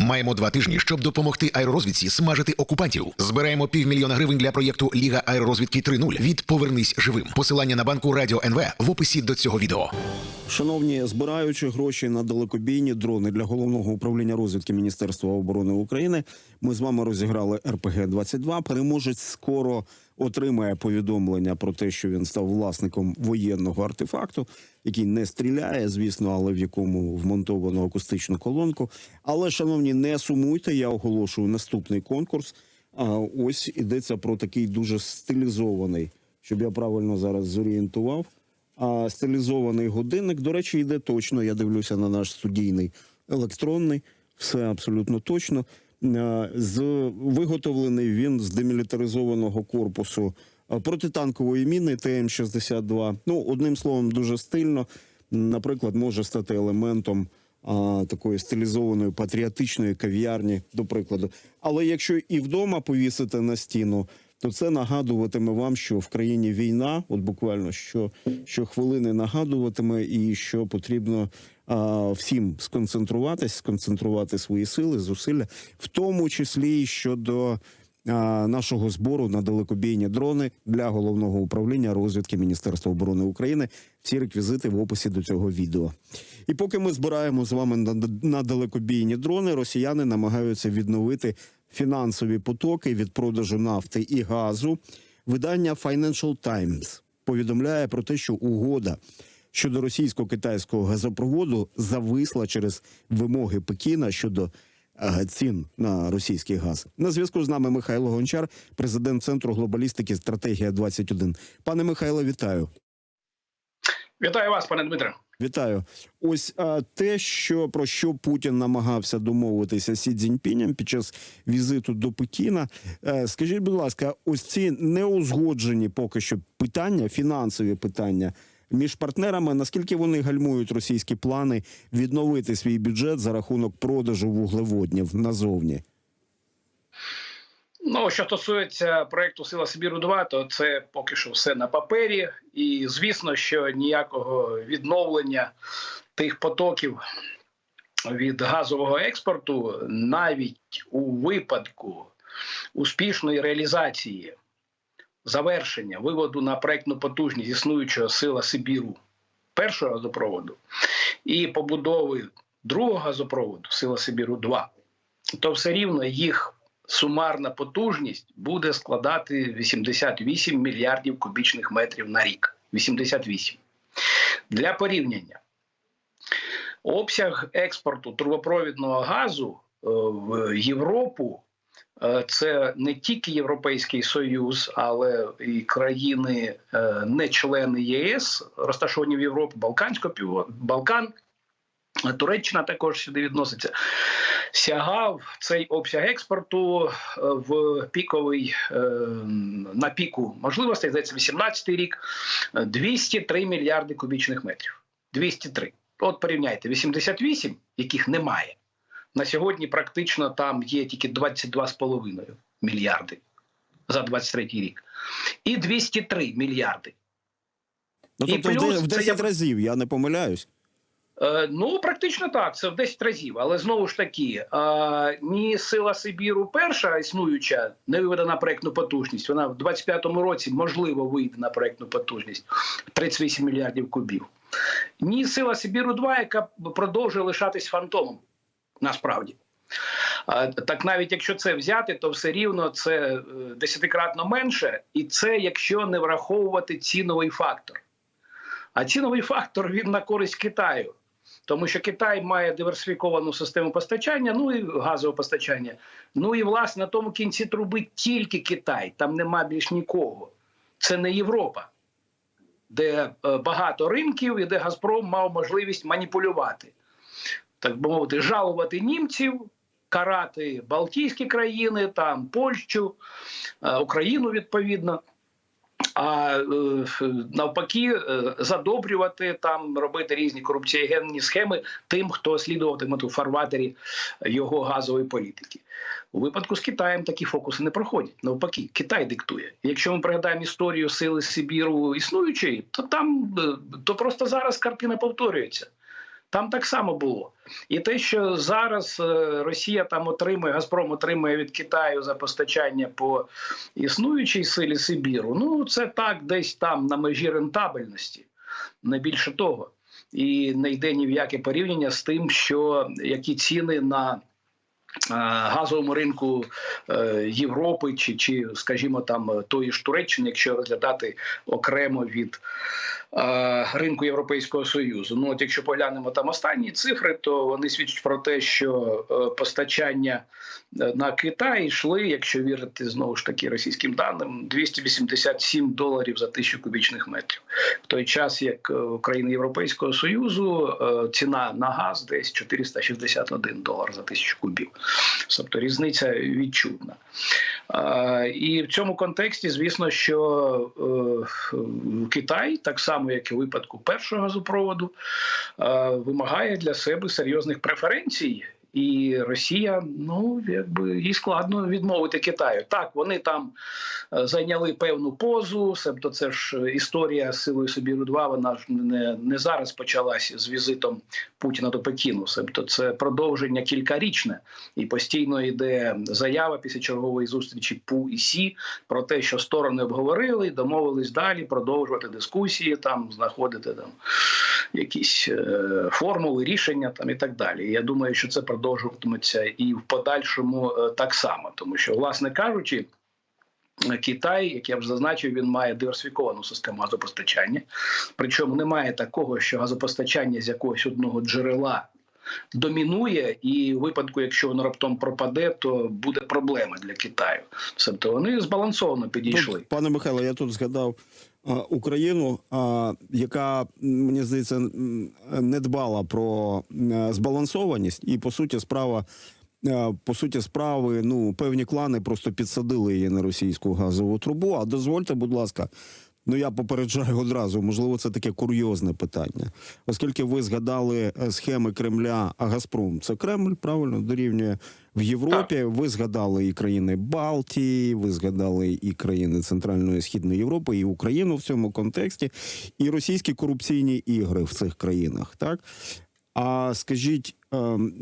Маємо два тижні, щоб допомогти аеророзвідці смажити окупантів. Збираємо півмільйона гривень для проєкту Ліга аеророзвідки 3.0 від Повернись живим. Посилання на банку Радіо НВ в описі до цього відео. Шановні, збираючи гроші на далекобійні дрони для головного управління розвідки Міністерства оборони України, ми з вами розіграли РПГ 22 Переможець скоро отримає повідомлення про те, що він став власником воєнного артефакту, який не стріляє, звісно, але в якому вмонтовано акустичну колонку. Але, шановні, не сумуйте. Я оголошую наступний конкурс. А ось ідеться про такий дуже стилізований, щоб я правильно зараз зорієнтував. А стилізований годинник, до речі, йде точно. Я дивлюся на наш студійний електронний. Все абсолютно точно. Е, З виготовлений він з демілітаризованого корпусу е, протитанкової міни ТМ-62. Ну, одним словом, дуже стильно. Наприклад, може стати елементом а, такої стилізованої патріотичної кав'ярні, до прикладу. Але якщо і вдома повісити на стіну, то це нагадуватиме вам, що в країні війна, от буквально що, що хвилини нагадуватиме, і що потрібно всім сконцентруватись, сконцентрувати свої сили, зусилля, в тому числі і щодо нашого збору на далекобійні дрони для головного управління розвідки Міністерства оборони України. Всі реквізити в описі до цього відео. І поки ми збираємо з вами на далекобійні дрони, росіяни намагаються відновити фінансові потоки від продажу нафти і газу. Видання Financial Times повідомляє про те, що угода щодо російсько-китайського газопроводу зависла через вимоги Пекіна щодо е, цін на російський газ. На зв'язку з нами Михайло Гончар, президент центру глобалістики Стратегія 21 Пане Михайло, вітаю. Вітаю вас, пане Дмитре. Вітаю. Ось а, те, що про що Путін намагався домовитися Сі Цзіньпінем під час візиту до Пекіна. Е, скажіть, будь ласка, ось ці неузгоджені поки що питання, фінансові питання між партнерами, наскільки вони гальмують російські плани відновити свій бюджет за рахунок продажу вуглеводнів назовні? Ну, що стосується проекту Сила Сибіру 2 то це поки що все на папері, і звісно, що ніякого відновлення тих потоків від газового експорту, навіть у випадку успішної реалізації завершення виводу на проектну потужність існуючого сила Сибіру першого газопроводу і побудови другого газопроводу Сила Сибіру 2 то все рівно їх сумарна потужність буде складати 88 мільярдів кубічних метрів на рік. 88. Для порівняння. Обсяг експорту трубопровідного газу е, в Європу це не тільки Європейський Союз, але і країни, е, не члени ЄС, розташовані в Європі, Балканського піво, Балкан, Туреччина також сюди відноситься. Сягав цей обсяг експорту е, в піковий е, на піку можливостей, здається, 18 рік 203 мільярди кубічних метрів. 203. От порівняйте 88, яких немає. На сьогодні практично там є тільки 22,5 мільярди за 23 рік. І 203 мільярди. Ну, І тобто плюс в це 10 я- разів, я не помиляюсь. Е, Ну, практично так, це в 10 разів. Але знову ж таки, е, ні сила Сибіру, перша існуюча, не виведе на проектну потужність. Вона в 25-му році можливо вийде на проектну потужність 38 мільярдів кубів. Ні, сила Сибіру 2 яка продовжує лишатись фантомом. Насправді. Так навіть якщо це взяти, то все рівно це е, десятикратно менше, і це якщо не враховувати ціновий фактор. А ціновий фактор він на користь Китаю. Тому що Китай має диверсифіковану систему постачання, ну і газове постачання. Ну і власне на тому кінці труби тільки Китай, там нема більш нікого. Це не Європа, де е, багато ринків і де Газпром мав можливість маніпулювати, так би мовити, жалувати німців, карати Балтійські країни, там Польщу, е, Україну відповідно а е, навпаки, е, задобрювати там, робити різні корупціогенні схеми тим, хто слідуватиме у фарватері його газової політики. У випадку з Китаєм такі фокуси не проходять. Навпаки, Китай диктує. Якщо ми пригадаємо історію сили Сибіру існуючої, то там то просто зараз картина повторюється. Там так само було. І те, що зараз е, Росія там отримує, Газпром отримує від Китаю за постачання по існуючій силі Сибіру, ну це так, десь там на межі рентабельності, не більше того. І не йде ні в яке порівняння з тим, що які ціни на газовому ринку е, Європи чи, чи, скажімо, там тої ж Туреччини, якщо розглядати окремо від е, ринку Європейського Союзу. Ну, от якщо поглянемо там останні цифри, то вони свідчать про те, що е, постачання е, на Китай йшли, якщо вірити знову ж таки російським даним, 287 доларів за тисячу кубічних метрів. В той час, як е, країни Європейського Союзу е, ціна на газ десь 461 долар за тисячу кубів. Тобто різниця відчутна. І в цьому контексті, звісно, що е, Китай, так само як і в випадку першого газопроводу, е, вимагає для себе серйозних преференцій. І Росія, ну якби їй складно відмовити Китаю. Так, вони там е, зайняли певну позу. Себто, це ж історія з силою Сибіру 2 Вона ж не, не зараз почалася з візитом Путіна до Пекіну. Себто, це продовження кількарічне, і постійно йде заява після чергової зустрічі ПУ і СІ про те, що сторони обговорили, домовились далі продовжувати дискусії, там знаходити там якісь е, формули, рішення там і так далі. Я думаю, що це продовжуватиметься і в подальшому е, так само, тому що, власне кажучи. Китай, як я вже зазначив, він має диверсифіковану систему газопостачання. Причому немає такого, що газопостачання з якогось одного джерела домінує, і в випадку, якщо воно раптом пропаде, то буде проблема для Китаю. Тобто вони збалансовано підійшли. Ну, пане Михайло, я тут згадав Україну, яка мені здається не дбала про збалансованість, і по суті, справа. е, По суті, справи, ну певні клани просто підсадили її на російську газову трубу. А дозвольте, будь ласка, ну я попереджаю одразу. Можливо, це таке курйозне питання, оскільки ви згадали е, схеми Кремля, а Газпром це Кремль, правильно дорівнює в Європі. Ви згадали і країни Балтії, ви згадали і країни Центральної і Східної Європи, і Україну в цьому контексті, і російські корупційні ігри в цих країнах. Так а скажіть, ем,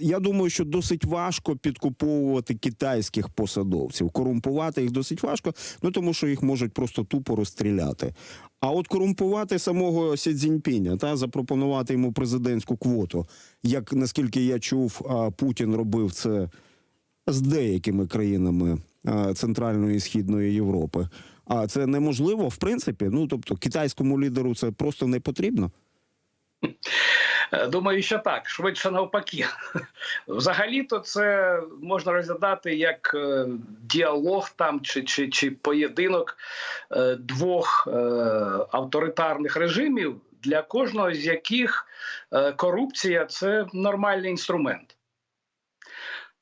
я думаю, що досить важко підкуповувати китайських посадовців. Корумпувати їх досить важко, ну тому що їх можуть просто тупо розстріляти. А от корумпувати самого Сі Цзіньпіня та запропонувати йому президентську квоту, як наскільки я чув, Путін робив це з деякими країнами Центральної і Східної Європи. А це неможливо, в принципі. Ну тобто, китайському лідеру це просто не потрібно. Думаю, що так, швидше навпаки. Взагалі-то це можна розглядати як е, діалог там чи, чи, чи поєдинок е, двох е, авторитарних режимів, для кожного з яких корупція це нормальний інструмент.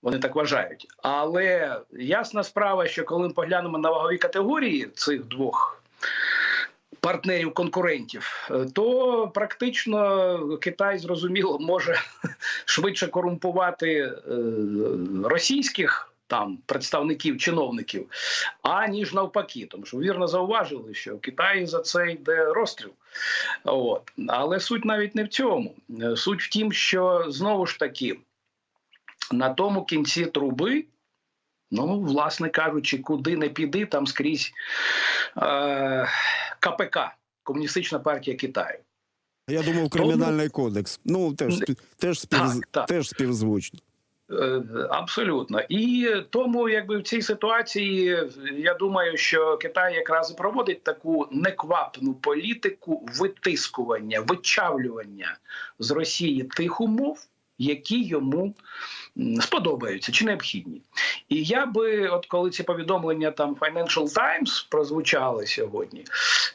Вони так вважають. Але ясна справа, що коли ми поглянемо на вагові категорії цих двох партнерів конкурентів, е, то практично Китай зрозуміло може швидше корумпувати е, російських там представників чиновників, аніж навпаки, тому що вірно зауважили, що в Китаї за це йде розстріл. От але суть навіть не в цьому. Е, Суть в тім, що знову ж таки на тому кінці труби. Ну, власне кажучи, куди не піди, там скрізь е, КПК, Комуністична партія Китаю. Я думав, кримінальний кодекс. Ну теж теж спів, Так, так. теж співзвучно. Е, Абсолютно, і тому, якби в цій ситуації, я думаю, що Китай якраз і проводить таку неквапну політику витискування, вичавлювання з Росії тих умов, які йому сподобаються чи необхідні. І я би, от коли ці повідомлення там Financial Times прозвучали сьогодні,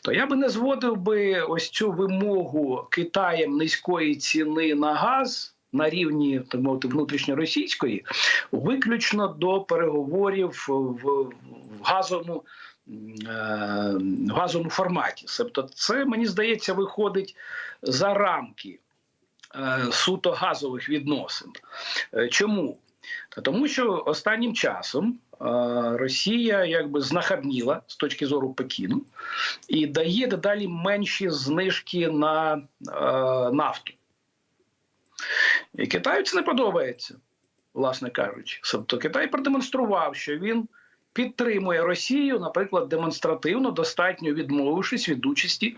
то я би не зводив би ось цю вимогу Китаєм низької ціни на газ. На рівні так мовити внутрішньоросійської, виключно до переговорів в, газовому е, в газовому форматі. Тобто, це мені здається виходить за рамки суто газових відносин. Е, Чому? Тому, що останнім часом е, Росія якби знахабніла з точки зору Пекіну і дає дедалі менші знижки на е, нафту. І Китаю це не подобається, власне кажучи. Тобто Китай продемонстрував, що він підтримує Росію, наприклад, демонстративно, достатньо відмовившись від участі е,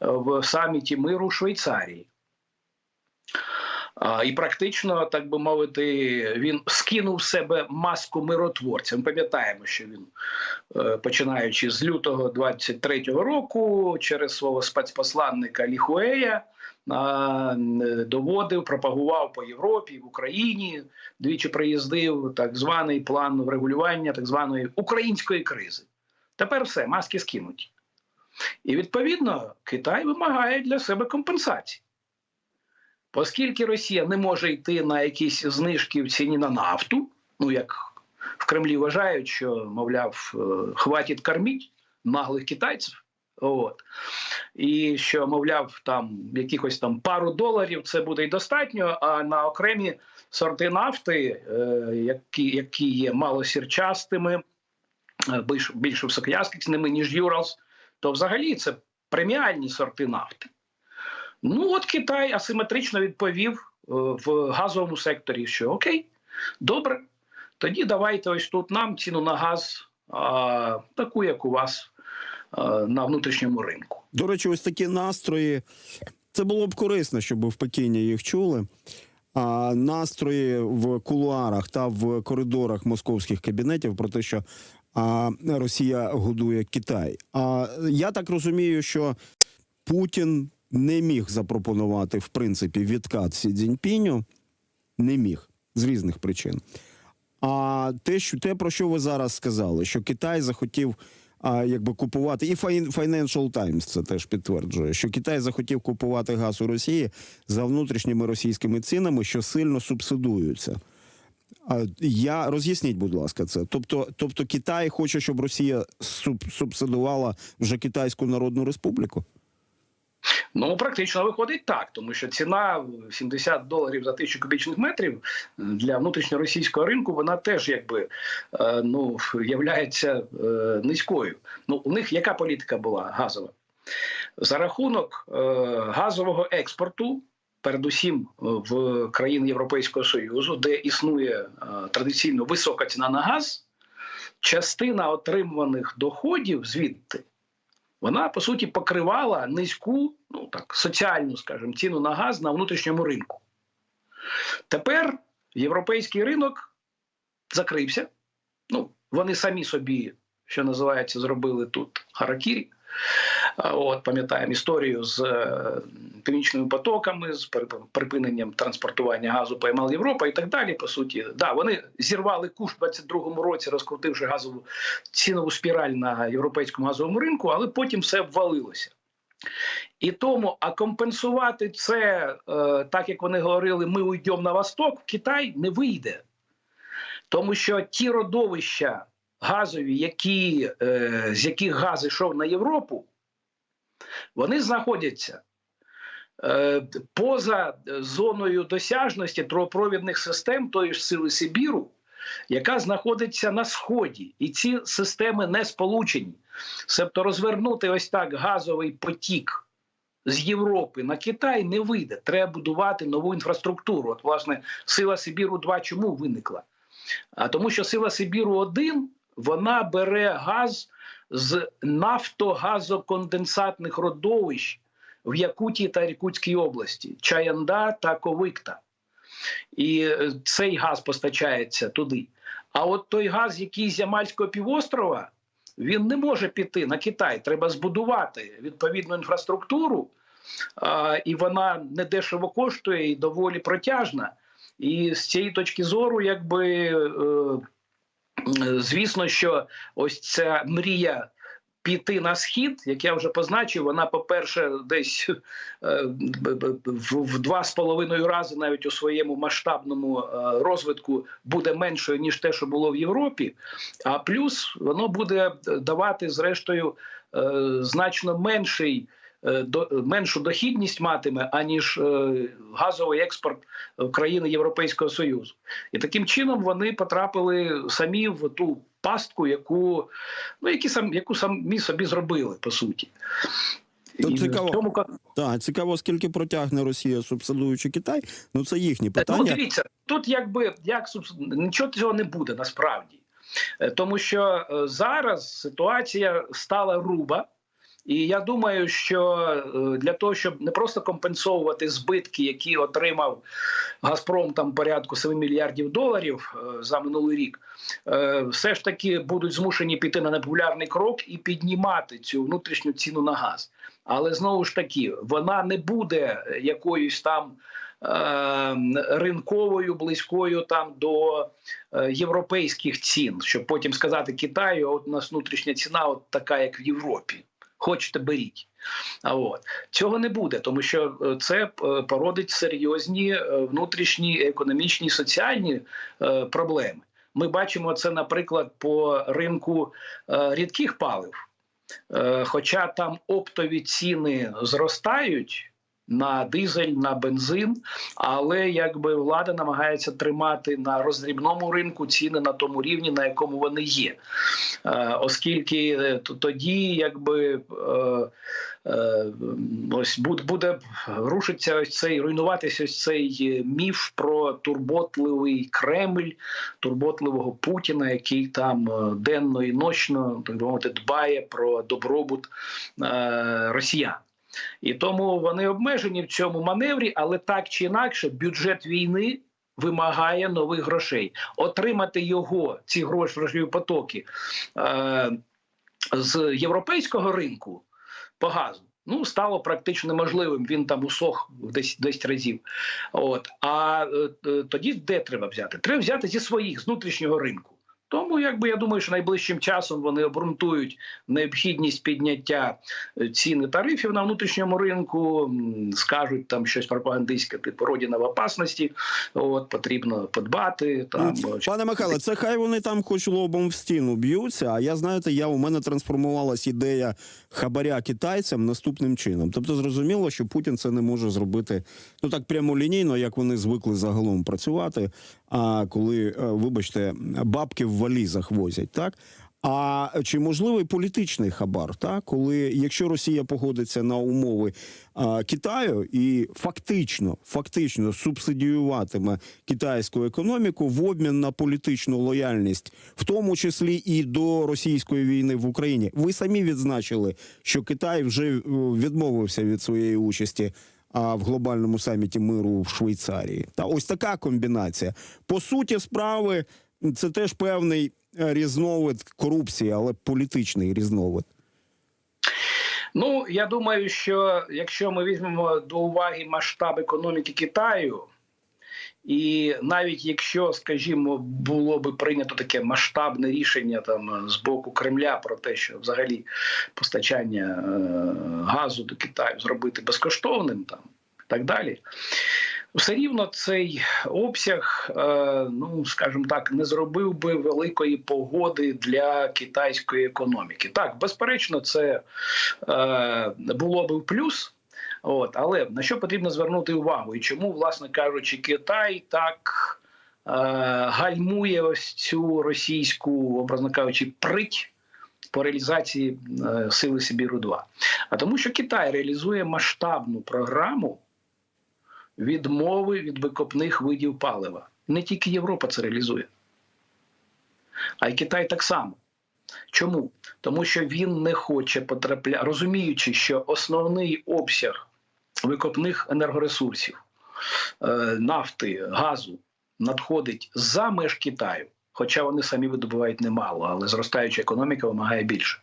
в саміті миру у Швейцарії. І практично, так би мовити, він скинув з себе маску миротворця. Ми пам'ятаємо, що він, е, починаючи з лютого 23-го року, через свого спецпосланника Ліхуея доводив, пропагував по Європі, в Україні. Двічі приїздив так званий план врегулювання так званої української кризи. Тепер все, маски скинуті. І відповідно Китай вимагає для себе компенсації. Оскільки Росія не може йти на якісь знижки в ціні на нафту, ну як в Кремлі вважають, що, мовляв, е, хватить корміть наглих китайців. От. І що, мовляв, там якихось там пару доларів це буде й достатньо, а на окремі сорти нафти, е, які, які є малосірчастими, е, більш, більш високоякісними, ніж Юралс, то взагалі це преміальні сорти нафти. Ну, от Китай асиметрично відповів е, в газовому секторі, що окей, добре, тоді давайте ось тут нам ціну на газ а, таку, як у вас а, на внутрішньому ринку. До речі, ось такі настрої. Це було б корисно, щоб в Пекіні їх чули. А настрої в кулуарах та в коридорах московських кабінетів про те, що а, Росія годує Китай. А я так розумію, що Путін не міг запропонувати в принципі відкат Сі Цзіньпіню, не міг з різних причин. А те, що те, про що ви зараз сказали, що Китай захотів а, якби купувати, і Fin- Financial Times це теж підтверджує, що Китай захотів купувати газ у Росії за внутрішніми російськими цінами, що сильно субсидуються. А я роз'ясніть, будь ласка, це. Тобто, тобто Китай хоче, щоб Росія суб, субсидувала вже Китайську Народну Республіку? Ну, практично виходить так, тому що ціна в 70 доларів за тисячу кубічних метрів для внутрішньоросійського ринку вона теж якби е, ну, являється е, низькою. Ну, у них яка політика була газова? За рахунок е, газового експорту, передусім в країни Європейського Союзу, де існує е, традиційно висока ціна на газ, частина отримуваних доходів звідти вона по суті покривала низьку, ну так, соціальну, скажімо, ціну на газ на внутрішньому ринку. Тепер європейський ринок закрився. Ну, вони самі собі, що називається, зробили тут харакірі. От пам'ятаємо історію з е, північними потоками, з припиненням транспортування газу по МЛ Європа і так далі. По суті, да, вони зірвали куш в 22-му році, розкрутивши газову цінову спіраль на європейському газовому ринку, але потім все обвалилося. І тому, а компенсувати це, е, так як вони говорили, ми уйдемо на восток, в Китай не вийде. Тому що ті родовища газові, які, е, з яких газ йшов на Європу, вони знаходяться е, поза зоною досяжності трубопровідних систем тої ж сили Сибіру, яка знаходиться на сході, і ці системи не сполучені. Себто розвернути ось так газовий потік з Європи на Китай не вийде. Треба будувати нову інфраструктуру. От, власне, сила Сибіру 2 чому виникла? А тому, що сила Сибіру 1 вона бере газ з нафтогазоконденсатних родовищ в Якутії та Якутській області, Чаянда та Ковикта. І е, цей газ постачається туди. А от той газ, який з Ямальського півострова, він не може піти на Китай. Треба збудувати відповідну інфраструктуру, і вона не дешево коштує і доволі протяжна. І з цієї точки зору, якби е, звісно, що ось ця мрія піти на схід, як я вже позначив, вона, по-перше, десь е, в два з половиною рази навіть у своєму масштабному е, розвитку буде меншою ніж те, що було в Європі. А плюс воно буде давати, зрештою, е, значно менший. Е, до- Меншу дохідність матиме аніж е, газовий експорт в країни Європейського Союзу, і таким чином вони потрапили самі в ту пастку, яку ну які сам яку самі собі зробили по суті. Тут цікаво. цьому Так, цікаво, скільки протягне Росія, субсидуючи Китай. Ну це їхні Ну, питання. дивіться, тут якби як субс- нічого цього не буде насправді, Е, тому що е, зараз ситуація стала руба. І я думаю, що е, для того, щоб не просто компенсовувати збитки, які отримав Газпром там порядку 7 мільярдів доларів е, за минулий рік, е, все ж таки будуть змушені піти на непопулярний крок і піднімати цю внутрішню ціну на газ. Але знову ж таки, вона не буде якоюсь там ринковою, близькою там до європейських цін, щоб потім сказати Китаю, от у нас внутрішня ціна, от така, як в Європі. Хочете беріть. А от цього не буде, тому що е, це е, породить серйозні е, внутрішні економічні соціальні проблеми. Ми бачимо це, наприклад, по ринку рідких палив. Хоча там оптові ціни зростають на дизель, на бензин, але якби влада намагається тримати на роздрібному ринку ціни на тому рівні, на якому вони є. Е, Оскільки е, тоді якби. е, Ось буде, рушиться ось цей руйнуватися ось цей міф про турботливий Кремль, турботливого Путіна, який там денно і ночно так би мовити дбає про добробут росіян. І тому вони обмежені в цьому маневрі, але так чи інакше, бюджет війни вимагає нових грошей. Отримати його, ці гроші, грошові потоки е, з європейського ринку по газу. Ну, стало практично неможливим. Він там усох 10, 10 разів. От а е, е, тоді де треба взяти? Треба взяти зі своїх з внутрішнього ринку. Тому, якби я думаю, що найближчим часом вони обґрунтують необхідність підняття е, цін і тарифів на внутрішньому ринку, скажуть там щось пропагандистське, типу родина в опасності. От потрібно подбати. Там е, Пане Михайле, це хай вони там хоч лобом в стіну б'ються. А я знаєте, я у мене трансформувалась ідея хабаря китайцям наступним чином. Тобто, зрозуміло, що Путін це не може зробити ну так прямолінійно, як вони звикли загалом працювати. А коли, е, вибачте, бабки в валізах возять, так. А чи можливий політичний хабар, так коли якщо Росія погодиться на умови а, Китаю і фактично, фактично субсидіюватиме китайську економіку в обмін на політичну лояльність, в тому числі і до російської війни в Україні, ви самі відзначили, що Китай вже е, відмовився від своєї участі. А в глобальному саміті миру в Швейцарії та ось така комбінація. По суті, справи це теж певний е, різновид корупції, але політичний різновид. Ну я думаю, що якщо ми візьмемо до уваги масштаб економіки Китаю, і навіть якщо, скажімо, було би прийнято таке масштабне рішення там з боку Кремля про те, що взагалі постачання е, газу до Китаю зробити безкоштовним, там і так далі. Все рівно цей обсяг, е, ну скажімо так, не зробив би великої погоди для китайської економіки. Так, безперечно, це е, було би в плюс. От, але на що потрібно звернути увагу? І чому, власне кажучи, Китай так е, гальмує ось цю російську, образно кажучи, прить по реалізації е, сили Сибіру 2 А тому, що Китай реалізує масштабну програму відмови від викопних видів палива. Не тільки Європа це реалізує, а й Китай так само. Чому? Тому що він не хоче потрапляти, розуміючи, що основний обсяг викопних енергоресурсів, е, нафти, газу надходить за меж Китаю, хоча вони самі видобувають немало, але зростаюча економіка вимагає більше.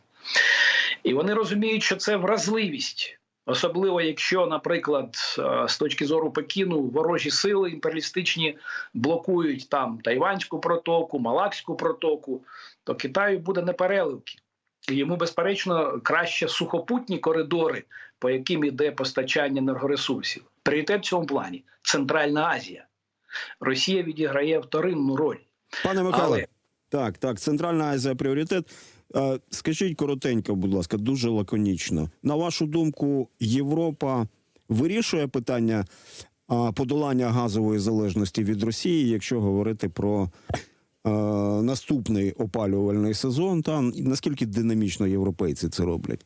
І вони розуміють, що це вразливість. Особливо, якщо, наприклад, е, з точки зору Пекіну ворожі сили імперіалістичні блокують там Тайванську протоку, Малакську протоку, то Китаю буде непереливки. Йому, безперечно, краще сухопутні коридори, по яким іде постачання енергоресурсів. Пріоритет в цьому плані Центральна Азія. Росія відіграє вторинну роль. Пане Михайле, Але- так, так, Центральна Азія пріоритет. Е, Скажіть коротенько, будь ласка, дуже лаконічно. На вашу думку, Європа вирішує питання подолання газової залежності від Росії, якщо говорити про наступний опалювальний сезон, та наскільки динамічно європейці це роблять?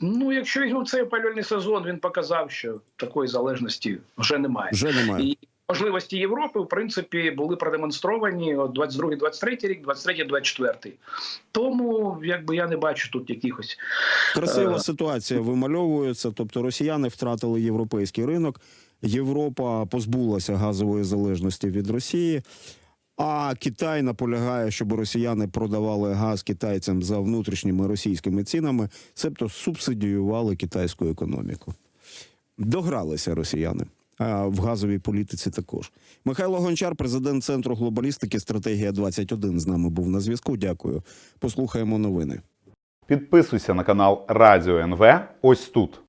Ну, якщо цей опалювальний сезон, він показав, що такої залежності вже немає. Вже немає. І можливості Європи, в принципі, були продемонстровані от 22-23 рік, 23-24. Тому якби я не бачу тут якихось Красива Е. ситуація вимальовується. Тобто росіяни втратили європейський ринок, Європа позбулася газової залежності від Росії. А Китай наполягає, щоб росіяни продавали газ китайцям за внутрішніми російськими цінами, себто субсидіювали китайську економіку. Догралися росіяни. А в газовій політиці також. Михайло Гончар, президент центру глобалістики, стратегія 21 з нами був на зв'язку. Дякую. Послухаємо новини. Підписуйся на канал Радіо НВ ось тут.